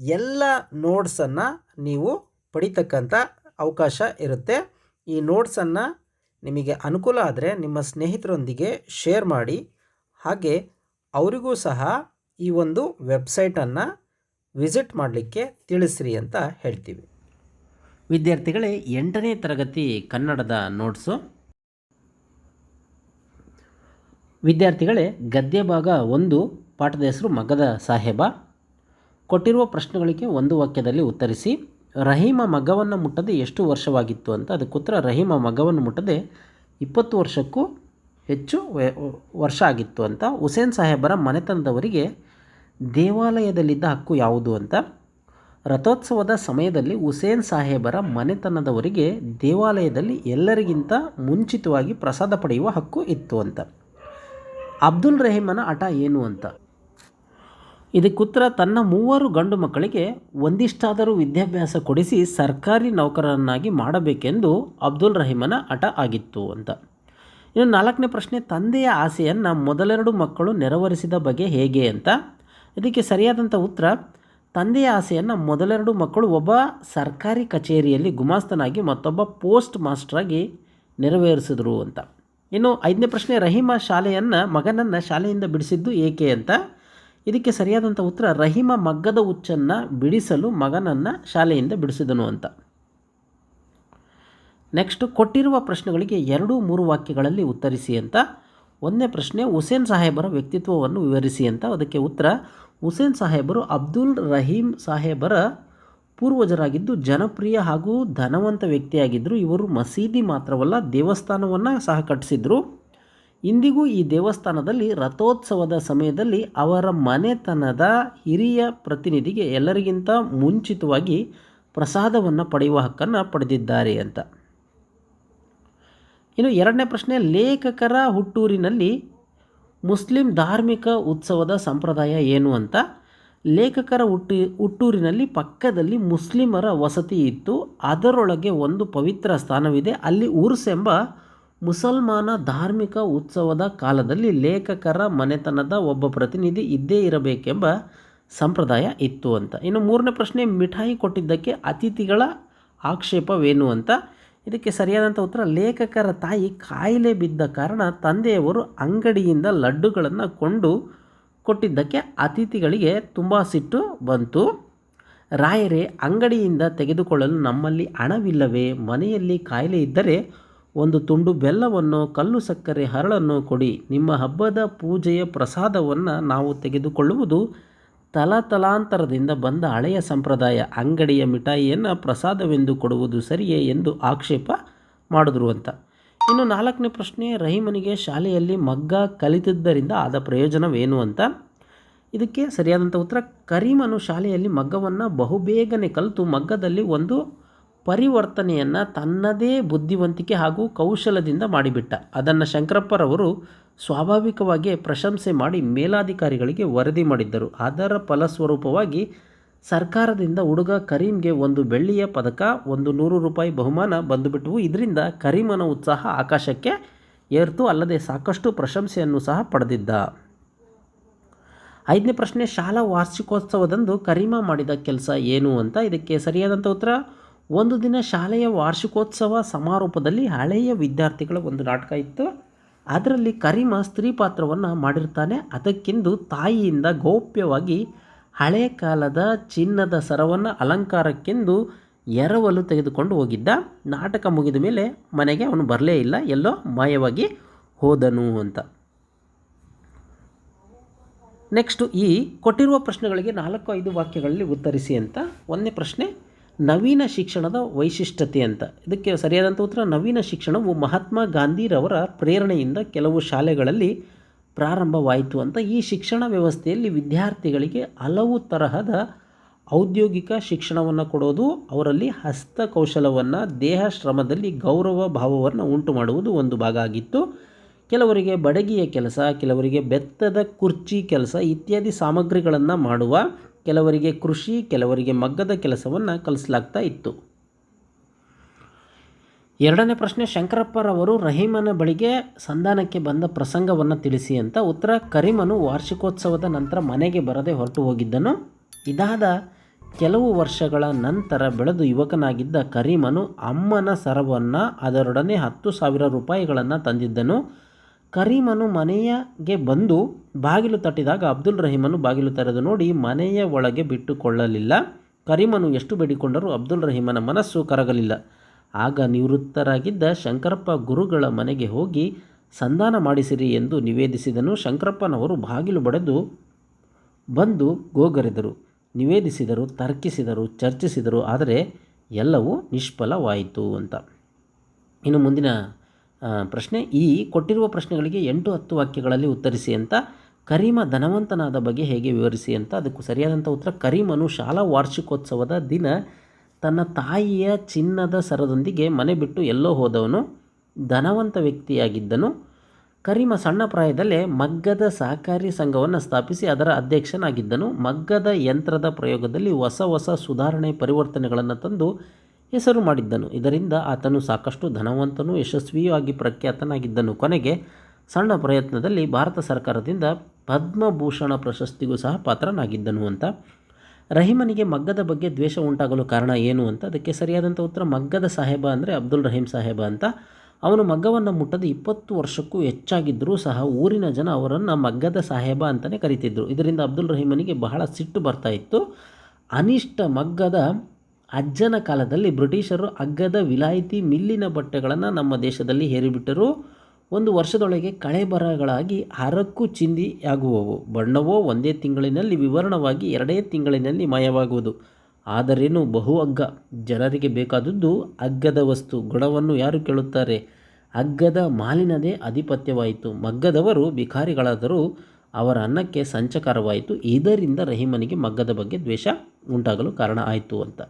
ಎಲ್ಲ ನೋಟ್ಸನ್ನು ನೀವು ಪಡಿತಕ್ಕಂಥ ಅವಕಾಶ ಇರುತ್ತೆ. ಈ ನೋಟ್ಸನ್ನು ನಿಮಗೆ ಅನುಕೂಲ ಆದರೆ ನಿಮ್ಮ ಸ್ನೇಹಿತರೊಂದಿಗೆ ಶೇರ್ ಮಾಡಿ. ಹಾಗೆ ಅವರಿಗೂ ಸಹ ಈ ಒಂದು ವೆಬ್ಸೈಟನ್ನು ವಿಸಿಟ್ ಮಾಡಲಿಕ್ಕೆ ತಿಳಿಸ್ರಿ ಅಂತ ಹೇಳ್ತೀವಿ. ವಿದ್ಯಾರ್ಥಿಗಳೇ, ಎಂಟನೇ ತರಗತಿ ಕನ್ನಡದ ನೋಟ್ಸು. ವಿದ್ಯಾರ್ಥಿಗಳೇ ಗದ್ಯ ಭಾಗ ಒಂದು, ಪಾಠದ ಹೆಸರು ಮಗದ ಸಾಹೇಬ. ಕೊಟ್ಟಿರುವ ಪ್ರಶ್ನೆಗಳಿಗೆ ಒಂದು ವಾಕ್ಯದಲ್ಲಿ ಉತ್ತರಿಸಿ, ರಹೀಮ ಮಗವನ್ನು ಮುಟ್ಟದೆ ಎಷ್ಟು ವರ್ಷವಾಗಿತ್ತು? ಅಂತ. ಅದಕ್ಕೆ ಉತ್ತರ, ರಹೀಮ ಮಗವನ್ನು ಮುಟ್ಟದೆ ಇಪ್ಪತ್ತು ವರ್ಷಕ್ಕೂ ಹೆಚ್ಚು ವರ್ಷ ಆಗಿತ್ತು ಅಂತ. ಹುಸೇನ್ ಸಾಹೇಬರ ಮನೆತನದವರಿಗೆ ದೇವಾಲಯದಲ್ಲಿದ್ದ ಹಕ್ಕು ಯಾವುದು ಅಂತ. ರಥೋತ್ಸವದ ಸಮಯದಲ್ಲಿ ಹುಸೇನ್ ಸಾಹೇಬರ ಮನೆತನದವರಿಗೆ ದೇವಾಲಯದಲ್ಲಿ ಎಲ್ಲರಿಗಿಂತ ಮುಂಚಿತವಾಗಿ ಪ್ರಸಾದ ಪಡೆಯುವ ಹಕ್ಕು ಇತ್ತು ಅಂತ. ಅಬ್ದುಲ್ ರಹೀಮನ ಹಠ ಏನು ಅಂತ. ಇದಕ್ಕುತ್ತರ ತನ್ನ ಮೂವರು ಗಂಡು ಮಕ್ಕಳಿಗೆ ಒಂದಿಷ್ಟಾದರೂ ವಿದ್ಯಾಭ್ಯಾಸ ಕೊಡಿಸಿ ಸರ್ಕಾರಿ ನೌಕರರನ್ನಾಗಿ ಮಾಡಬೇಕೆಂದು ಅಬ್ದುಲ್ ರಹೀಮನ ಹಠ ಆಗಿತ್ತು ಅಂತ. ಇನ್ನು ನಾಲ್ಕನೇ ಪ್ರಶ್ನೆ, ತಂದೆಯ ಆಸೆಯನ್ನು ಮೊದಲೆರಡು ಮಕ್ಕಳು ನೆರವೇರಿಸಿದ ಬಗೆ ಹೇಗೆ ಅಂತ. ಇದಕ್ಕೆ ಸರಿಯಾದಂಥ ಉತ್ತರ, ತಂದೆಯ ಆಸೆಯನ್ನು ಮೊದಲೆರಡು ಮಕ್ಕಳು ಒಬ್ಬ ಸರ್ಕಾರಿ ಕಚೇರಿಯಲ್ಲಿ ಗುಮಾಸ್ತನಾಗಿ ಮತ್ತೊಬ್ಬ ಪೋಸ್ಟ್ ಮಾಸ್ಟ್ರಾಗಿ ನೆರವೇರಿಸಿದರು ಅಂತ. ಇನ್ನು ಐದನೇ ಪ್ರಶ್ನೆ, ರಹೀಮ ಶಾಲೆಯನ್ನು ಮಗನನ್ನು ಶಾಲೆಯಿಂದ ಬಿಡಿಸಿದ್ದು ಏಕೆ ಅಂತ. ಇದಕ್ಕೆ ಸರಿಯಾದಂಥ ಉತ್ತರ, ರಹೀಮ ಮಗ್ಗದ ಹುಚ್ಚನ್ನು ಬಿಡಿಸಲು ಮಗನನ್ನು ಶಾಲೆಯಿಂದ ಬಿಡಿಸಿದನು ಅಂತ. ನೆಕ್ಸ್ಟ್ ಕೊಟ್ಟಿರುವ ಪ್ರಶ್ನೆಗಳಿಗೆ ಎರಡು ಮೂರು ವಾಕ್ಯಗಳಲ್ಲಿ ಉತ್ತರಿಸಿ ಅಂತ. ಒಂದನೇ ಪ್ರಶ್ನೆ, ಹುಸೇನ್ ಸಾಹೇಬರ ವ್ಯಕ್ತಿತ್ವವನ್ನು ವಿವರಿಸಿ ಅಂತ. ಅದಕ್ಕೆ ಉತ್ತರ, ಹುಸೇನ್ ಸಾಹೇಬರು ಅಬ್ದುಲ್ ರಹೀಮ್ ಸಾಹೇಬರ ಪೂರ್ವಜರಾಗಿದ್ದು, ಜನಪ್ರಿಯ ಹಾಗೂ ಧನವಂತ ವ್ಯಕ್ತಿಯಾಗಿದ್ದರು. ಇವರು ಮಸೀದಿ ಮಾತ್ರವಲ್ಲ, ದೇವಸ್ಥಾನವನ್ನು ಸಹ ಕಟ್ಟಿಸಿದರು. ಇಂದಿಗೂ ಈ ದೇವಸ್ಥಾನದಲ್ಲಿ ರಥೋತ್ಸವದ ಸಮಯದಲ್ಲಿ ಅವರ ಮನೆತನದ ಹಿರಿಯ ಪ್ರತಿನಿಧಿಗೆ ಎಲ್ಲರಿಗಿಂತ ಮುಂಚಿತವಾಗಿ ಪ್ರಸಾದವನ್ನು ಪಡೆಯುವ ಹಕ್ಕನ್ನು ಪಡೆದಿದ್ದಾರೆ ಅಂತ. ಇನ್ನು ಎರಡನೇ ಪ್ರಶ್ನೆ, ಲೇಖಕರ ಹುಟ್ಟೂರಿನಲ್ಲಿ ಮುಸ್ಲಿಂ ಧಾರ್ಮಿಕ ಉತ್ಸವದ ಸಂಪ್ರದಾಯ ಏನು ಅಂತ? ಲೇಖಕರ ಹುಟ್ಟಿ, ಹುಟ್ಟೂರಿನಲ್ಲಿ ಪಕ್ಕದಲ್ಲಿ ಮುಸ್ಲಿಮರ ವಸತಿ ಇತ್ತು, ಅದರೊಳಗೆ ಒಂದು ಪವಿತ್ರ ಸ್ಥಾನವಿದೆ, ಅಲ್ಲಿ ಉರ್ಸ್ ಎಂಬ ಮುಸಲ್ಮಾನ ಧಾರ್ಮಿಕ ಉತ್ಸವದ ಕಾಲದಲ್ಲಿ ಲೇಖಕರ ಮನೆತನದ ಒಬ್ಬ ಪ್ರತಿನಿಧಿ ಇದ್ದೇ ಇರಬೇಕೆಂಬ ಸಂಪ್ರದಾಯ ಇತ್ತು ಅಂತ. ಇನ್ನು ಮೂರನೇ ಪ್ರಶ್ನೆ, ಮಿಠಾಯಿ ಕೊಟ್ಟಿದ್ದಕ್ಕೆ ಅತಿಥಿಗಳ ಆಕ್ಷೇಪವೇನು ಅಂತ? ಇದಕ್ಕೆ ಸರಿಯಾದಂಥ ಉತ್ತರ, ಲೇಖಕರ ತಾಯಿ ಕಾಯಿಲೆ ಬಿದ್ದ ಕಾರಣ ತಂದೆಯವರು ಅಂಗಡಿಯಿಂದ ಲಡ್ಡುಗಳನ್ನು ಕೊಂಡು ಕೊಟ್ಟಿದ್ದಕ್ಕೆ ಅತಿಥಿಗಳಿಗೆ ತುಂಬ ಸಿಟ್ಟು ಬಂತು. ರಾಯರೇ, ಅಂಗಡಿಯಿಂದ ತೆಗೆದುಕೊಳ್ಳಲು ನಮ್ಮಲ್ಲಿ ಹಣವಿಲ್ಲವೇ? ಮನೆಯಲ್ಲಿ ಕಾಯಿಲೆ ಇದ್ದರೆ ಒಂದು ತುಂಡು ಬೆಲ್ಲವನ್ನು, ಕಲ್ಲು ಸಕ್ಕರೆ ಹರಳನ್ನು ಕೊಡಿ. ನಿಮ್ಮ ಹಬ್ಬದ ಪೂಜೆಯ ಪ್ರಸಾದವನ್ನು ನಾವು ತೆಗೆದುಕೊಳ್ಳುವುದು ತಲತಲಾಂತರದಿಂದ ಬಂದ ಹಳೆಯ ಸಂಪ್ರದಾಯ. ಅಂಗಡಿಯ ಮಿಠಾಯಿಯನ್ನು ಪ್ರಸಾದವೆಂದು ಕೊಡುವುದು ಸರಿಯೇ ಎಂದು ಆಕ್ಷೇಪ ಮಾಡಿದ್ರು ಅಂತ ಇನ್ನು ನಾಲ್ಕನೇ ಪ್ರಶ್ನೆ, ರಹೀಮನಿಗೆ ಶಾಲೆಯಲ್ಲಿ ಮಗ್ಗ ಕಲಿತಿದ್ದರಿಂದ ಆದ ಪ್ರಯೋಜನವೇನು ಅಂತ? ಇದಕ್ಕೆ ಸರಿಯಾದಂಥ ಉತ್ತರ, ಕರೀಮನು ಶಾಲೆಯಲ್ಲಿ ಮಗ್ಗವನ್ನು ಬಹುಬೇಗನೆ ಕಲಿತು ಮಗ್ಗದಲ್ಲಿ ಒಂದು ಪರಿವರ್ತನೆಯನ್ನು ತನ್ನದೇ ಬುದ್ಧಿವಂತಿಕೆ ಹಾಗೂ ಕೌಶಲದಿಂದ ಮಾಡಿಬಿಟ್ಟ. ಅದನ್ನು ಶಂಕರಪ್ಪರವರು ಸ್ವಾಭಾವಿಕವಾಗಿ ಪ್ರಶಂಸೆ ಮಾಡಿ ಮೇಲಾಧಿಕಾರಿಗಳಿಗೆ ವರದಿ ಮಾಡಿದ್ದರು. ಅದರ ಫಲಸ್ವರೂಪವಾಗಿ ಸರ್ಕಾರದಿಂದ ಹುಡುಗ ಕರೀಂಗೆ ಒಂದು ಬೆಳ್ಳಿಯ ಪದಕ, ಒಂದು ನೂರು ರೂಪಾಯಿ ಬಹುಮಾನ ಬಂದುಬಿಟ್ಟವು ಇದರಿಂದ ಕರೀಮನ ಉತ್ಸಾಹ ಆಕಾಶಕ್ಕೆ ಏರ್ತು, ಅಲ್ಲದೆ ಸಾಕಷ್ಟು ಪ್ರಶಂಸೆಯನ್ನು ಸಹ ಪಡೆದಿದ್ದ. ಐದನೇ ಪ್ರಶ್ನೆ, ಶಾಲಾ ವಾರ್ಷಿಕೋತ್ಸವದಂದು ಕರೀಮ ಮಾಡಿದ ಕೆಲಸ ಏನು ಅಂತ ಇದಕ್ಕೆ ಸರಿಯಾದಂಥ ಉತ್ತರ? ಒಂದು ದಿನ ಶಾಲೆಯ ವಾರ್ಷಿಕೋತ್ಸವ ಸಮಾರೋಪದಲ್ಲಿ ಹಳೆಯ ವಿದ್ಯಾರ್ಥಿಗಳ ಒಂದು ನಾಟಕ ಇತ್ತು. ಅದರಲ್ಲಿ ಕರಿಮ ಸ್ತ್ರೀ ಪಾತ್ರವನ್ನು ಮಾಡಿರ್ತಾನೆ. ಅದಕ್ಕೆಂದು ತಾಯಿಯಿಂದ ಗೌಪ್ಯವಾಗಿ ಹಳೆಯ ಕಾಲದ ಚಿನ್ನದ ಸರವನ್ನು ಅಲಂಕಾರಕ್ಕೆಂದು ಎರವಲು ತೆಗೆದುಕೊಂಡು ಹೋಗಿದ್ದ. ನಾಟಕ ಮುಗಿದ ಮೇಲೆ ಮನೆಗೆ ಅವನು ಬರಲೇ ಇಲ್ಲ. ಎಲ್ಲೋ ಮಾಯವಾಗಿ ಹೋದನು ಅಂತ. ನೆಕ್ಸ್ಟು ಈ ಕೊಟ್ಟಿರುವ ಪ್ರಶ್ನೆಗಳಿಗೆ ನಾಲ್ಕು ಐದು ವಾಕ್ಯಗಳಲ್ಲಿ ಉತ್ತರಿಸಿ ಅಂತ. ಒಂದನೇ ಪ್ರಶ್ನೆ. ನವೀನ ಶಿಕ್ಷಣದ ವೈಶಿಷ್ಟ್ಯತೆ ಅಂತ. ಇದಕ್ಕೆ ಸರಿಯಾದಂಥ ಉತ್ತರ, ನವೀನ ಶಿಕ್ಷಣವು ಮಹಾತ್ಮ ಗಾಂಧಿರವರ ಪ್ರೇರಣೆಯಿಂದ ಕೆಲವು ಶಾಲೆಗಳಲ್ಲಿ ಪ್ರಾರಂಭವಾಯಿತು ಅಂತ. ಈ ಶಿಕ್ಷಣ ವ್ಯವಸ್ಥೆಯಲ್ಲಿ ವಿದ್ಯಾರ್ಥಿಗಳಿಗೆ ಹಲವು ತರಹದ ಔದ್ಯೋಗಿಕ ಶಿಕ್ಷಣವನ್ನು ಕೊಡೋದು, ಅವರಲ್ಲಿ ಹಸ್ತಕೌಶಲವನ್ನು, ದೇಹ ಶ್ರಮದಲ್ಲಿ ಗೌರವ ಭಾವವನ್ನು ಉಂಟು ಮಾಡುವುದು ಒಂದು ಭಾಗ ಆಗಿತ್ತು. ಕೆಲವರಿಗೆ ಬಡಗಿಯ ಕೆಲಸ, ಕೆಲವರಿಗೆ ಬೆತ್ತದ ಕುರ್ಚಿ ಕೆಲಸ ಇತ್ಯಾದಿ ಸಾಮಗ್ರಿಗಳನ್ನು ಮಾಡುವ ಕೆಲವರಿಗೆ ಕೃಷಿ, ಕೆಲವರಿಗೆ ಮಗ್ಗದ ಕೆಲಸವನ್ನು ಕಲಿಸಲಾಗ್ತಾ ಇತ್ತು. ಎರಡನೇ ಪ್ರಶ್ನೆ, ಶಂಕರಪ್ಪರವರು ರಹೀಮನ ಬಳಿಗೆ ಸಂಧಾನಕ್ಕೆ ಬಂದ ಪ್ರಸಂಗವನ್ನು ತಿಳಿಸಿ ಅಂತ ಉತ್ತರ, ಕರಿಮನು ವಾರ್ಷಿಕೋತ್ಸವದ ನಂತರ ಮನೆಗೆ ಬರದೆ ಹೊರಟು ಹೋಗಿದ್ದನು. ಇದಾದ ಕೆಲವು ವರ್ಷಗಳ ನಂತರ ಬೆಳೆದು ಯುವಕನಾಗಿದ್ದ ಕರಿಮನು ಅಮ್ಮನ ಸರವನ್ನು ಅದರೊಡನೆ ಹತ್ತು ಸಾವಿರ ರೂಪಾಯಿಗಳನ್ನು ತಂದಿದ್ದನು. ಕರೀಮನು ಮನೆಯಗೆ ಬಂದು ಬಾಗಿಲು ತಟ್ಟಿದಾಗ ಅಬ್ದುಲ್ ರಹೀಮನು ಬಾಗಿಲು ತೆರೆದು ನೋಡಿ, ಮನೆಯ ಒಳಗೆ ಬಿಟ್ಟುಕೊಳ್ಳಲಿಲ್ಲ. ಕರೀಮನು ಎಷ್ಟು ಬೇಡಿಕೊಂಡರೂ ಅಬ್ದುಲ್ ರಹೀಮನ ಮನಸ್ಸು ಕರಗಲಿಲ್ಲ. ಆಗ ನಿವೃತ್ತರಾಗಿದ್ದ ಶಂಕರಪ್ಪ ಗುರುಗಳ ಮನೆಗೆ ಹೋಗಿ, ಸಂಧಾನ ಮಾಡಿಸಿರಿ ಎಂದು ನಿವೇದಿಸಿದನು. ಶಂಕರಪ್ಪನವರು ಬಾಗಿಲು ಬಡೆದು ಬಂದು ಗೋಗರೆದರು. ನಿವೇದಿಸಿದರು, ತರ್ಕಿಸಿದರು, ಚರ್ಚಿಸಿದರು, ಆದರೆ ಎಲ್ಲವೂ ನಿಷ್ಫಲವಾಯಿತು ಅಂತ. ಇನ್ನು ಮುಂದಿನ ಪ್ರಶ್ನೆ ಈ ಕೊಟ್ಟಿರುವ ಪ್ರಶ್ನೆಗಳಿಗೆ ಎಂಟು ಹತ್ತು ವಾಕ್ಯಗಳಲ್ಲಿ ಉತ್ತರಿಸಿ ಅಂತ, ಕರೀಮ ಧನವಂತನಾದ ಬಗ್ಗೆ ಹೇಗೆ ವಿವರಿಸಿ ಅಂತ, ಅದಕ್ಕೂ ಸರಿಯಾದಂಥ ಉತ್ತರ, ಕರೀಮನು ಶಾಲಾ ವಾರ್ಷಿಕೋತ್ಸವದ ದಿನ ತನ್ನ ತಾಯಿಯ ಚಿನ್ನದ ಸರದೊಂದಿಗೆ ಮನೆ ಬಿಟ್ಟು ಎಲ್ಲೋ ಹೋದವನು, ಧನವಂತ ವ್ಯಕ್ತಿಯಾಗಿದ್ದನು. ಕರೀಮ ಸಣ್ಣ ಪ್ರಾಯದಲ್ಲೇ ಮಗ್ಗದ ಸಹಕಾರಿ ಸಂಘವನ್ನು ಸ್ಥಾಪಿಸಿ ಅದರ ಅಧ್ಯಕ್ಷನಾಗಿದ್ದನು. ಮಗ್ಗದ ಯಂತ್ರದ ಪ್ರಯೋಗದಲ್ಲಿ ಹೊಸ ಹೊಸ ಸುಧಾರಣೆ ಪರಿವರ್ತನೆಗಳನ್ನು ತಂದು ಹೆಸರು ಮಾಡಿದ್ದನು. ಇದರಿಂದ ಆತನು ಸಾಕಷ್ಟು ಧನವಂತನೂ ಯಶಸ್ವಿಯೂ ಆಗಿ ಪ್ರಖ್ಯಾತನಾಗಿದ್ದನು. ಕೊನೆಗೆ ಸಣ್ಣ ಪ್ರಯತ್ನದಲ್ಲಿ ಭಾರತ ಸರ್ಕಾರದಿಂದ ಪದ್ಮಭೂಷಣ ಪ್ರಶಸ್ತಿಗೂ ಸಹ ಪಾತ್ರನಾಗಿದ್ದನು ಅಂತ. ರಹೀಮನಿಗೆ ಮಗ್ಗದ ಬಗ್ಗೆ ದ್ವೇಷ ಉಂಟಾಗಲು ಕಾರಣ ಏನು ಅಂತ ಅದಕ್ಕೆ ಸರಿಯಾದಂಥ ಉತ್ತರ ಮಗ್ಗದ ಸಾಹೇಬ ಅಂದರೆ ಅಬ್ದುಲ್ ರಹೀಂ ಸಾಹೇಬ ಅಂತ. ಅವನು ಮಗ್ಗವನ್ನು ಮುಟ್ಟದೆ ಇಪ್ಪತ್ತು ವರ್ಷಕ್ಕೂ ಹೆಚ್ಚಾಗಿದ್ದರೂ ಸಹ ಊರಿನ ಜನ ಅವರನ್ನು ಮಗ್ಗದ ಸಾಹೇಬ ಅಂತಲೇ ಕರಿತಿದ್ದರು ಇದರಿಂದ ಅಬ್ದುಲ್ ರಹೀಮನಿಗೆ ಬಹಳ ಸಿಟ್ಟು ಬರ್ತಾ ಇತ್ತು. ಅನಿಷ್ಟ ಮಗ್ಗದ ಅಜ್ಜನ ಕಾಲದಲ್ಲಿ ಬ್ರಿಟಿಷರು ಅಗ್ಗದ ವಿಲಾಯಿತಿ ಮಿಲ್ಲಿನ ಬಟ್ಟೆಗಳನ್ನು ನಮ್ಮ ದೇಶದಲ್ಲಿ ಹೇರಿಬಿಟ್ಟರು. ಒಂದು ವರ್ಷದೊಳಗೆ ಕಳೆಬರಗಳಾಗಿ ಹರಕು ಚಿಂದಿಯಾಗುವವು. ಬಣ್ಣವೋ ಒಂದೇ ತಿಂಗಳಿನಲ್ಲಿ ವಿವರಣವಾಗಿ ಎರಡೇ ತಿಂಗಳಿನಲ್ಲಿ ಮಾಯವಾಗುವುದು. ಆದರೇನು ಬಹು ಅಗ್ಗ? ಜನರಿಗೆ ಬೇಕಾದದ್ದು ಅಗ್ಗದ ವಸ್ತು. ಗುಣವನ್ನು ಯಾರು ಕೇಳುತ್ತಾರೆ? ಅಗ್ಗದ ಮಾಲಿನದೇ ಆಧಿಪತ್ಯವಾಯಿತು ಮಗ್ಗದವರು ಭಿಕಾರಿಗಳಾದರೂ. ಅವರ ಅನ್ನಕ್ಕೆ ಸಂಚಕಾರವಾಯಿತು. ಇದರಿಂದ ರಹೀಮನಿಗೆ ಮಗ್ಗದ ಬಗ್ಗೆ ದ್ವೇಷ ಉಂಟಾಗಲು ಕಾರಣ ಆಯಿತು ಅಂತ.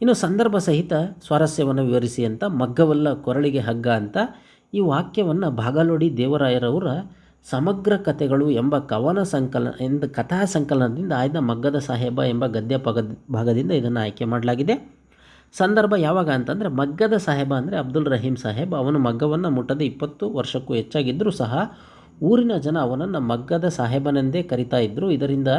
ಇನ್ನು ಸಂದರ್ಭ ಸಹಿತ ಸ್ವಾರಸ್ಯವನ್ನು ವಿವರಿಸಿ ಅಂತ ಮಗ್ಗವಲ್ಲ ಕೊರಳಿಗೆ ಹಗ್ಗ ಅಂತ ಈ ವಾಕ್ಯವನ್ನು ಬಾಗಲೋಡಿ ದೇವರಾಯರವರ ಸಮಗ್ರ ಕಥೆಗಳು ಎಂಬ ಕವನ ಸಂಕಲನ ಎಂದ ಕಥಾ ಸಂಕಲನದಿಂದ ಆಯ್ದ ಮಗ್ಗದ ಸಾಹೇಬ ಎಂಬ ಗದ್ಯ ಪಗದ, ಭಾಗದಿಂದ ಇದನ್ನು ಆಯ್ಕೆ ಮಾಡಲಾಗಿದೆ. ಸಂದರ್ಭ ಯಾವಾಗ ಅಂತಂದರೆ ಮಗ್ಗದ ಸಾಹೇಬ ಅಂದರೆ ಅಬ್ದುಲ್ ರಹೀಂ ಸಾಹೇಬ್. ಅವನು ಮಗ್ಗವನ್ನು ಮುಟ್ಟದ ಇಪ್ಪತ್ತು ವರ್ಷಕ್ಕೂ ಹೆಚ್ಚಾಗಿದ್ದರೂ ಸಹ ಊರಿನ ಜನ ಅವನನ್ನು ಮಗ್ಗದ ಸಾಹೇಬನೆಂದೇ ಕರಿತಾ ಇದ್ದರು ಇದರಿಂದ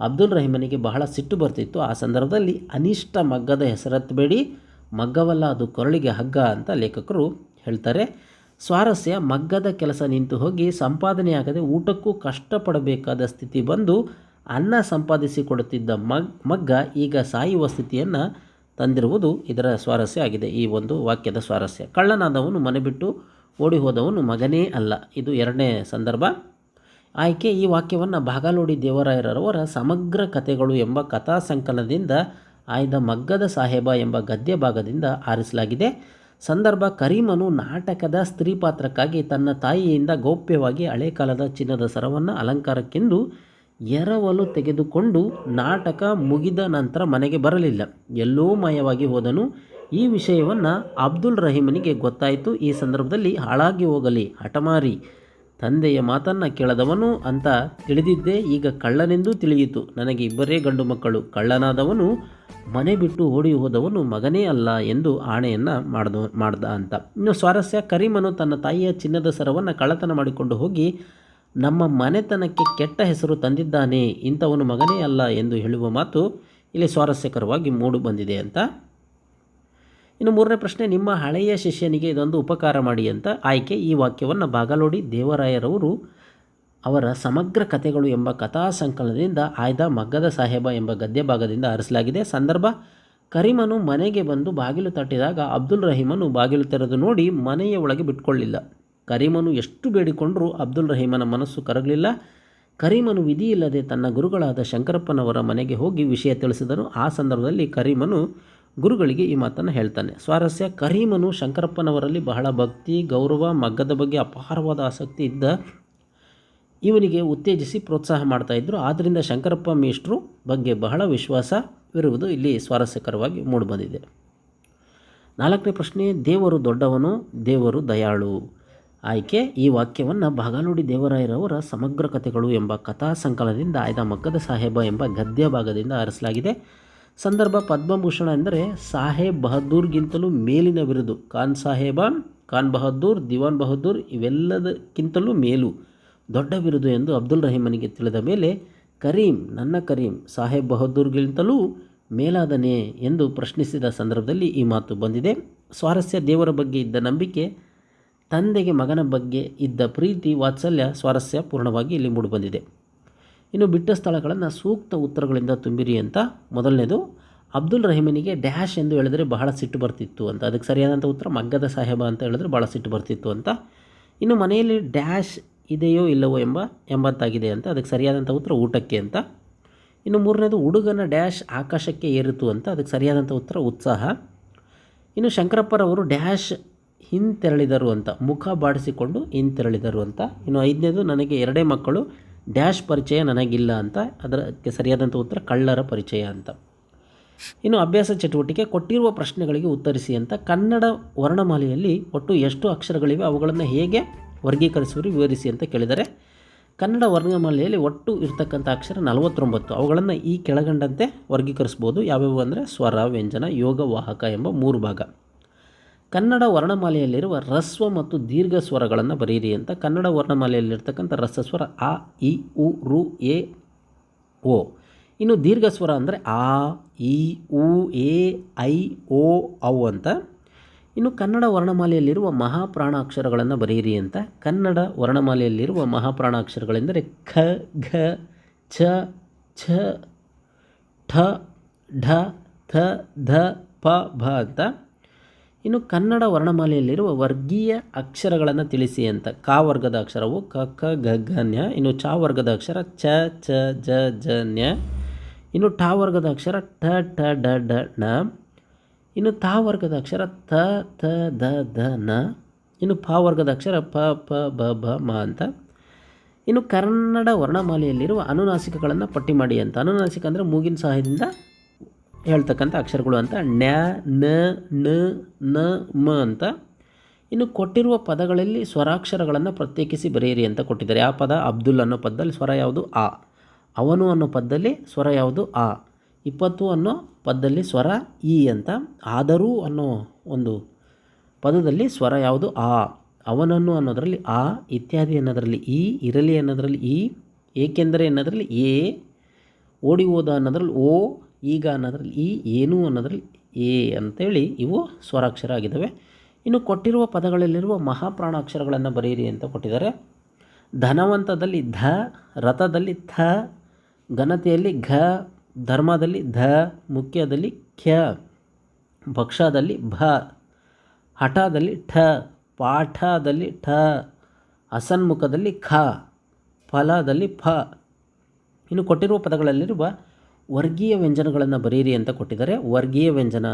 ಅಬ್ದುಲ್ ರಹೀಮನಿಗೆ ಬಹಳ ಸಿಟ್ಟು ಬರ್ತಿತ್ತು. ಆ ಸಂದರ್ಭದಲ್ಲಿ ಅನಿಷ್ಟ ಮಗ್ಗದ ಹೆಸರತ್ತಬೇಡಿ ಮಗ್ಗವಲ್ಲ ಅದು ಕೊರಳಿಗೆ ಹಗ್ಗ ಅಂತ ಲೇಖಕರು ಹೇಳ್ತಾರೆ. ಸ್ವಾರಸ್ಯ, ಮಗ್ಗದ ಕೆಲಸ ನಿಂತು ಹೋಗಿ ಸಂಪಾದನೆಯಾಗದೆ ಊಟಕ್ಕೂ ಕಷ್ಟಪಡಬೇಕಾದ ಸ್ಥಿತಿ ಬಂದು ಅನ್ನ ಸಂಪಾದಿಸಿಕೊಡುತ್ತಿದ್ದ ಮಗ್, ಮಗ್ಗ ಈಗ ಸಾಯುವ ಸ್ಥಿತಿಯನ್ನು ತಂದಿರುವುದು ಇದರ ಸ್ವಾರಸ್ಯ ಆಗಿದೆ. ಈ ಒಂದು ವಾಕ್ಯದ ಸ್ವಾರಸ್ಯ. ಕಳ್ಳನಾದವನು ಮನೆ ಬಿಟ್ಟು ಓಡಿ ಹೋದವನು ಮಗನೇ ಅಲ್ಲ. ಇದು ಎರಡನೇ ಸಂದರ್ಭ. ಆಯ್ಕೆ ಈ ವಾಕ್ಯವನ್ನು ಬಾಗಲೋಡಿ ದೇವರಾಯರವರ ಸಮಗ್ರ ಕಥೆಗಳು ಎಂಬ ಕಥಾ ಸಂಕಲನದಿಂದ ಆಯ್ದ ಮಗ್ಗದ ಸಾಹೇಬ ಎಂಬ ಗದ್ಯ ಭಾಗದಿಂದ ಆರಿಸಲಾಗಿದೆ. ಸಂದರ್ಭ, ಕರೀಮನು ನಾಟಕದ ಸ್ತ್ರೀ ಪಾತ್ರಕ್ಕಾಗಿ ತನ್ನ ತಾಯಿಯಿಂದ ಗೌಪ್ಯವಾಗಿ ಹಳೆ ಕಾಲದ ಚಿನ್ನದ ಸರವನ್ನು ಅಲಂಕಾರಕ್ಕೆಂದು ಎರವಲು ತೆಗೆದುಕೊಂಡು ನಾಟಕ ಮುಗಿದ ನಂತರ ಮನೆಗೆ ಬರಲಿಲ್ಲ. ಎಲ್ಲೋ ಮಾಯವಾಗಿ ಹೋದನು. ಈ ವಿಷಯವನ್ನು ಅಬ್ದುಲ್ ರಹೀಮನಿಗೆ ಗೊತ್ತಾಯಿತು. ಈ ಸಂದರ್ಭದಲ್ಲಿ ಹಾಳಾಗಿ ಹೋಗಲಿ, ಹಠಮಾರಿ ತಂದೆಯ ಮಾತನ್ನು ಕೇಳದವನು ಅಂತ ತಿಳಿದಿದ್ದೆ ಈಗ ಕಳ್ಳನೆಂದೂ ತಿಳಿಯಿತು. ನನಗೆ ಇಬ್ಬರೇ ಗಂಡು ಮಕ್ಕಳು. ಕಳ್ಳನಾದವನು ಮನೆ ಬಿಟ್ಟು ಓಡಿ ಹೋದವನು ಮಗನೇ ಅಲ್ಲ ಎಂದು ಆಣೆಯನ್ನು ಮಾಡ್ದ ಮಾಡ್ದ ಅಂತ. ಇನ್ನು ಸ್ವಾರಸ್ಯ, ಕರೀಮನು ತನ್ನ ತಾಯಿಯ ಚಿನ್ನದ ಸರವನ್ನು ಕಳ್ಳತನ ಮಾಡಿಕೊಂಡು ಹೋಗಿ, ನಮ್ಮ ಮನೆತನಕ್ಕೆ ಕೆಟ್ಟ ಹೆಸರು ತಂದಿದ್ದಾನೆ, ಇಂಥವನು ಮಗನೇ ಅಲ್ಲ ಎಂದು ಹೇಳುವ ಮಾತು ಇಲ್ಲಿ ಸ್ವಾರಸ್ಯಕರವಾಗಿ ಮೂಡು ಬಂದಿದೆ ಅಂತ ಇನ್ನು ಮೂರನೇ ಪ್ರಶ್ನೆ, ನಿಮ್ಮ ಹಳೆಯ ಶಿಷ್ಯನಿಗೆ ಇದೊಂದು ಉಪಕಾರ ಮಾಡಿ ಅಂತ ಆಯ್ಕೆ. ಈ ವಾಕ್ಯವನ್ನು ಬಾಗಲೋಡಿ ದೇವರಾಯರವರು ಅವರ ಸಮಗ್ರ ಕಥೆಗಳು ಎಂಬ ಕಥಾ ಸಂಕಲನದಿಂದ ಆಯ್ದ ಮಗ್ಗದ ಸಾಹೇಬ ಎಂಬ ಗದ್ಯ ಭಾಗದಿಂದ ಆರಿಸಲಾಗಿದೆ. ಸಂದರ್ಭ, ಕರೀಮನು ಮನೆಗೆ ಬಂದು ಬಾಗಿಲು ತಟ್ಟಿದಾಗ ಅಬ್ದುಲ್ ರಹೀಮನು ಬಾಗಿಲು ತೆರೆದು ನೋಡಿ ಮನೆಯ ಒಳಗೆ ಬಿಟ್ಕೊಳ್ಳಿಲ್ಲ. ಕರೀಮನು ಎಷ್ಟು ಬೇಡಿಕೊಂಡರೂ ಅಬ್ದುಲ್ ರಹೀಮನ ಮನಸ್ಸು ಕರಗಲಿಲ್ಲ. ಕರೀಮನು ವಿಧಿಯಿಲ್ಲದೆ ತನ್ನ ಗುರುಗಳಾದ ಶಂಕರಪ್ಪನವರ ಮನೆಗೆ ಹೋಗಿ ವಿಷಯ ತಿಳಿಸಿದನು. ಆ ಸಂದರ್ಭದಲ್ಲಿ ಕರೀಮನು ಗುರುಗಳಿಗೆ ಈ ಮಾತನ್ನು ಹೇಳ್ತಾನೆ. ಸ್ವಾರಸ್ಯ, ಕರೀಮನು ಶಂಕರಪ್ಪನವರಲ್ಲಿ ಬಹಳ ಭಕ್ತಿ, ಗೌರವ, ಮಗ್ಗದ ಬಗ್ಗೆ ಅಪಾರವಾದ ಆಸಕ್ತಿ ಇದ್ದ ಇವನಿಗೆ ಉತ್ತೇಜಿಸಿ ಪ್ರೋತ್ಸಾಹ ಮಾಡ್ತಾಯಿದ್ರು ಆದ್ದರಿಂದ ಶಂಕರಪ್ಪ ಮೇಷ್ಟ್ರು ಬಗ್ಗೆ ಬಹಳ ವಿಶ್ವಾಸವಿರುವುದು ಇಲ್ಲಿ ಸ್ವಾರಸ್ಯಕರವಾಗಿ ಮೂಡಿಬಂದಿದೆ. ನಾಲ್ಕನೇ ಪ್ರಶ್ನೆ, ದೇವರು ದೊಡ್ಡವನು, ದೇವರು ದಯಾಳು. ಆಯ್ಕೆ, ಈ ವಾಕ್ಯವನ್ನು ಬಾಗಾಲೋಡಿ ದೇವರಾಯರವರ ಸಮಗ್ರ ಕಥೆಗಳು ಎಂಬ ಕಥಾ ಸಂಕಲನದಿಂದ ಆಯ್ದ ಮಗ್ಗದ ಸಾಹೇಬ ಎಂಬ ಗದ್ಯ ಭಾಗದಿಂದ ಆರಿಸಲಾಗಿದೆ. ಸಂದರ್ಭ ಪದ್ಮಭೂಷಣ ಎಂದರೆ ಸಾಹೇಬ್ ಬಹದ್ದೂರ್ಗಿಂತಲೂ ಮೇಲಿನ ಬಿರುದು. ಖಾನ್ ಸಾಹೇಬ, ಖಾನ್ ಬಹದ್ದೂರ್, ದಿವಾನ್ ಬಹದ್ದೂರ್ ಇವೆಲ್ಲದಕ್ಕಿಂತಲೂ ಮೇಲು. ದೊಡ್ಡ ಬಿರುದು ಎಂದು ಅಬ್ದುಲ್ ರಹೀಮನಿಗೆ ತಿಳಿದ ಮೇಲೆ, ಕರೀಂ, ನನ್ನ ಕರೀಂ, ಸಾಹೇಬ್ ಬಹದ್ದೂರ್ಗಿಂತಲೂ ಮೇಲಾದನೆ ಎಂದು ಪ್ರಶ್ನಿಸಿದ ಸಂದರ್ಭದಲ್ಲಿ ಈ ಮಾತು ಬಂದಿದೆ. ಸ್ವಾರಸ್ಯ ದೇವರ ಬಗ್ಗೆ ಇದ್ದ ನಂಬಿಕೆ, ತಂದೆಗೆ ಮಗನ ಬಗ್ಗೆ ಇದ್ದ ಪ್ರೀತಿ, ವಾತ್ಸಲ್ಯ, ಸ್ವಾರಸ್ಯ ಪೂರ್ಣವಾಗಿ ಇಲ್ಲಿ ಮೂಡಿಬಂದಿದೆ. ಇನ್ನು ಬಿಟ್ಟ ಸ್ಥಳಗಳನ್ನು ಸೂಕ್ತ ಉತ್ತರಗಳಿಂದ ತುಂಬಿರಿ ಅಂತ ಮೊದಲನೇದು. ಅಬ್ದುಲ್ ರಹೀಮನಿಗೆ ಡ್ಯಾಶ್ ಎಂದು ಹೇಳಿದರೆ ಬಹಳ ಸಿಟ್ಟು ಬರ್ತಿತ್ತು ಅಂತ. ಅದಕ್ಕೆ ಸರಿಯಾದಂಥ ಉತ್ತರ ಮಗ್ಗದ ಸಾಹೇಬ ಅಂತ ಹೇಳಿದ್ರೆ ಭಾಳ ಸಿಟ್ಟು ಬರ್ತಿತ್ತು ಅಂತ. ಇನ್ನು ಮನೆಯಲ್ಲಿ ಡ್ಯಾಶ್ ಇದೆಯೋ ಇಲ್ಲವೋ ಎಂಬ ಎಂಬತ್ತಾಗಿದೆ ಅಂತ. ಅದಕ್ಕೆ ಸರಿಯಾದಂಥ ಉತ್ತರ ಊಟಕ್ಕೆ ಅಂತ. ಇನ್ನು ಮೂರನೇದು ಹುಡುಗನ ಡ್ಯಾಶ್ ಆಕಾಶಕ್ಕೆ ಏರಿತು ಅಂತ. ಅದಕ್ಕೆ ಸರಿಯಾದಂಥ ಉತ್ತರ ಉತ್ಸಾಹ. ಇನ್ನು ಶಂಕರಪ್ಪರವರು ಡ್ಯಾಶ್ ಹಿಂತೆರಳಿದರು ಅಂತ. ಮುಖ ಬಾಡಿಸಿಕೊಂಡು ಹಿಂತೆರಳಿದರು ಅಂತ. ಇನ್ನು ಐದನೇದು ನನಗೆ ಎರಡೇ ಮಕ್ಕಳು ಡ್ಯಾಶ್ ಪರಿಚಯ ನನಗಿಲ್ಲ ಅಂತ, ಅದಕ್ಕೆ ಸರಿಯಾದಂಥ ಉತ್ತರ ಕಳ್ಳರ ಪರಿಚಯ ಅಂತ. ಇನ್ನು ಅಭ್ಯಾಸ ಚಟುವಟಿಕೆ, ಕೊಟ್ಟಿರುವ ಪ್ರಶ್ನೆಗಳಿಗೆ ಉತ್ತರಿಸಿ ಅಂತ ಕನ್ನಡ ವರ್ಣಮಾಲೆಯಲ್ಲಿ ಒಟ್ಟು ಎಷ್ಟು ಅಕ್ಷರಗಳಿವೆ, ಅವುಗಳನ್ನು ಹೇಗೆ ವರ್ಗೀಕರಿಸುವರು ವಿವರಿಸಿ ಅಂತ ಕೇಳಿದರೆ, ಕನ್ನಡ ವರ್ಣಮಾಲೆಯಲ್ಲಿ ಒಟ್ಟು ಇರತಕ್ಕಂಥ ಅಕ್ಷರ ನಲವತ್ತೊಂಬತ್ತು. ಅವುಗಳನ್ನು ಈ ಕೆಳಗಂಡಂತೆ ವರ್ಗೀಕರಿಸ್ಬೋದು. ಯಾವ್ಯಾವು ಅಂದರೆ ಸ್ವರ, ವ್ಯಂಜನ, ಯೋಗ, ವಾಹಕ ಎಂಬ ಮೂರು ಭಾಗ. ಕನ್ನಡ ವರ್ಣಮಾಲೆಯಲ್ಲಿರುವ ರಸ್ವ ಮತ್ತು ದೀರ್ಘ ಸ್ವರಗಳನ್ನು ಬರೆಯಿರಿ ಅಂತ ಕನ್ನಡ ವರ್ಣಮಾಲೆಯಲ್ಲಿರ್ತಕ್ಕಂಥ ರಸಸ್ವರ ಆ, ಇ, ಉ, ರು, ಎ, ಓ. ಇನ್ನು ದೀರ್ಘ ಸ್ವರ ಅಂದರೆ ಆ, ಇ, ಉ, ಎ, ಐ, ಓ, ಔ ಅಂತ. ಇನ್ನು ಕನ್ನಡ ವರ್ಣಮಾಲೆಯಲ್ಲಿರುವ ಮಹಾಪ್ರಾಣಾಕ್ಷರಗಳನ್ನು ಬರೆಯಿರಿ ಅಂತ. ಕನ್ನಡ ವರ್ಣಮಾಲೆಯಲ್ಲಿರುವ ಮಹಾಪ್ರಾಣಾಕ್ಷರಗಳೆಂದರೆ ಖ, ಘ ಛ ಛ, ಠ, ಢ ಥ ಧ, ಪ, ಭ ಅಂತ. ಇನ್ನು ಕನ್ನಡ ವರ್ಣಮಾಲೆಯಲ್ಲಿರುವ ವರ್ಗೀಯ ಅಕ್ಷರಗಳನ್ನು ತಿಳಿಸಿ ಅಂತ. ಕ ವರ್ಗದ ಅಕ್ಷರವು ಕ ಕ ಗ ನ್ಯ. ಇನ್ನು ಚ ವರ್ಗದ ಅಕ್ಷರ ಚ ಚ, ಜ ಜ, ನ್ಯ. ಇನ್ನು ಟ ವರ್ಗದ ಅಕ್ಷರ ಠ ಠ ಡ ಡ ಣ. ಇನ್ನು ತ ವರ್ಗದ ಅಕ್ಷರ ತ ತ ದ ದ, ನ. ಇನ್ನು ಪ ವರ್ಗದ ಅಕ್ಷರ ಪ ಪ, ಬ ಬ, ಮ ಅಂತ. ಇನ್ನು ಕನ್ನಡ ವರ್ಣಮಾಲೆಯಲ್ಲಿರುವ ಅನುನಾಸಿಕಗಳನ್ನು ಪಟ್ಟಿ ಮಾಡಿ ಅಂತ. ಅನುನಾಸಿಕ ಅಂದರೆ ಮೂಗಿನ ಸಹಾಯದಿಂದ ಹೇಳ್ತಕ್ಕಂಥ ಅಕ್ಷರಗಳು ಅಂತ ನ್ಯ ನ ನ ನ, ಮ ಅಂತ. ಇನ್ನು ಕೊಟ್ಟಿರುವ ಪದಗಳಲ್ಲಿ ಸ್ವರಾಕ್ಷರಗಳನ್ನು ಪ್ರತ್ಯೇಕಿಸಿ ಬರೆಯಿರಿ ಅಂತ ಕೊಟ್ಟಿದ್ದಾರೆ. ಆ ಪದ ಅಬ್ದುಲ್ ಅನ್ನೋ ಪದದಲ್ಲಿ ಸ್ವರ ಯಾವುದು? ಆ. ಅವನು ಅನ್ನೋ ಪದದಲ್ಲಿ ಸ್ವರ ಯಾವುದು? ಆ. ಇಪ್ಪತ್ತು ಅನ್ನೋ ಪದದಲ್ಲಿ ಸ್ವರ ಇ ಅಂತ. ಆದರೂ ಅನ್ನೋ ಒಂದು ಪದದಲ್ಲಿ ಸ್ವರ ಯಾವುದು? ಆ. ಅವನನ್ನು ಅನ್ನೋದರಲ್ಲಿ ಆ, ಇತ್ಯಾದಿ ಅನ್ನೋದರಲ್ಲಿ ಈ, ಇರಲಿ ಅನ್ನೋದರಲ್ಲಿ ಈ, ಏಕೆಂದರೆ ಅನ್ನೋದರಲ್ಲಿ ಎ, ಓಡಿ ಹೋದ ಅನ್ನೋದ್ರಲ್ಲಿ ಓ ಈಗ ಅನ್ನೋದ್ರಲ್ಲಿ ಈ, ಏನು ಅನ್ನೋದ್ರಲ್ಲಿ ಎ ಅಂತೇಳಿ ಇವು ಸ್ವರಾಕ್ಷರ ಆಗಿದ್ದಾವೆ ಇನ್ನು ಕೊಟ್ಟಿರುವ ಪದಗಳಲ್ಲಿರುವ ಮಹಾಪ್ರಾಣ ಅಕ್ಷರಗಳನ್ನು ಬರೆಯಿರಿ ಅಂತ ಕೊಟ್ಟಿದ್ದಾರೆ. ಧನವಂತದಲ್ಲಿ ಧ, ರಥದಲ್ಲಿ ಥ, ಘನತೆಯಲ್ಲಿ ಘ, ಧರ್ಮದಲ್ಲಿ ಧ, ಮುಖ್ಯದಲ್ಲಿ ಖ್ಯ, ಭಕ್ಷದಲ್ಲಿ ಭ, ಹಠದಲ್ಲಿ ಠ, ಪಾಠದಲ್ಲಿ ಠ, ಅಸನ್ಮುಖದಲ್ಲಿ ಖ, ಫಲದಲ್ಲಿ ಫ. ಇನ್ನು ಕೊಟ್ಟಿರುವ ಪದಗಳಲ್ಲಿರುವ ವರ್ಗೀಯ ವ್ಯಂಜನಗಳನ್ನು ಬರೀರಿ ಅಂತ ಕೊಟ್ಟಿದ್ದಾರೆ. ವರ್ಗೀಯ ವ್ಯಂಜನ,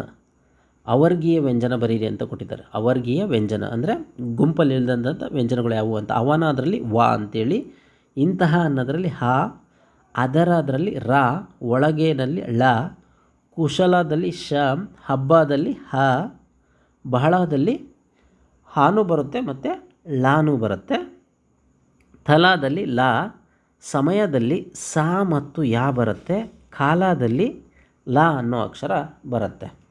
ಅವರ್ಗೀಯ ವ್ಯಂಜನ ಬರೀರಿ ಅಂತ ಕೊಟ್ಟಿದ್ದಾರೆ. ಅವರ್ಗೀಯ ವ್ಯಂಜನ ಅಂದರೆ ಗುಂಪಲ್ಲಿ ವ್ಯಂಜನಗಳು ಯಾವುವು ಅಂತ. ಅವನ ಅದರಲ್ಲಿ ವಾ ಅಂತೇಳಿ, ಇಂತಹ ಅನ್ನೋದರಲ್ಲಿ ಹ ಅದರ ಅದರಲ್ಲಿ ರ, ಒಳಗೇನಲ್ಲಿ ಳ, ಕುಶಲದಲ್ಲಿ ಶ, ಹಬ್ಬದಲ್ಲಿ ಹ, ಬಹಳದಲ್ಲಿ ಹಾನು ಬರುತ್ತೆ ಮತ್ತು ಲಾನು ಬರುತ್ತೆ. ತಲಾದಲ್ಲಿ ಲ, ಸಮಯದಲ್ಲಿ ಸಾ ಮತ್ತು ಯಾ ಬರುತ್ತೆ. ಕಾಲದಲ್ಲಿ ಲ ಅನ್ನೋ ಅಕ್ಷರ ಬರುತ್ತೆ.